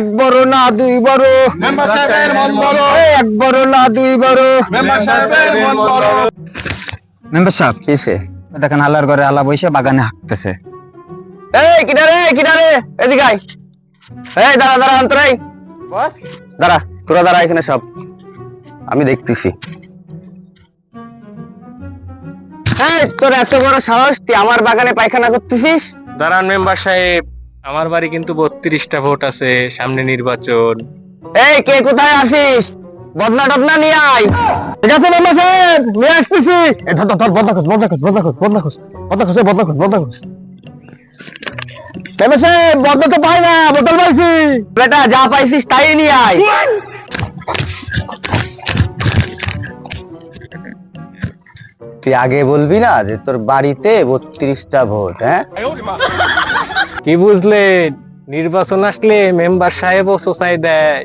এক বড় না দুই বড় মেম্বার সাহেবের মন বড়। এই এক বড় না দুই বড় মেম্বার মন সাহেব কিসে দেখেন আল্লাহর ঘরে আল্লাহ বসে বাগানে হাঁটতেছে। এই কিনা রে কিনা এদিকে আয়। এই দাঁড়া দাঁড়া অন্তরাই দাঁড়া তোরা দাঁড়া এখানে সব। আমি দেখতেছি। এই তোর এত বড় সাহস তুই আমার বাগানে পায়খানা করতেছিস? দাঁড়ান মেম্বার সাহেব। আমার বাড়ি কিন্তু বত্রিশটা ভোট আছে, সামনে নির্বাচন। এই, কে কোথায় আসিস? বদনা টদনা নিয়ে আয়। ঠিক আছে সাহেব, নিয়ে আসতেছি। ধর ধর বদনা খোঁজ বদনা খোঁজ বদনা খোঁজ বদনা খোঁজ বদনা খোঁজ বদনা খোঁজ বদনা খোঁজ। সাহেব, বদনা তো পাই না, বোতল পাইছি। বেটা, যা পাইছিস তাই নিয়ে আয়। তুই আগে বলবি না যে তোর বাড়িতে বত্রিশটা ভোট হ্যাঁ? কি বুঝলেন? নির্বাচন আসলে মেম্বার সাহেব ও সোসাই দেয়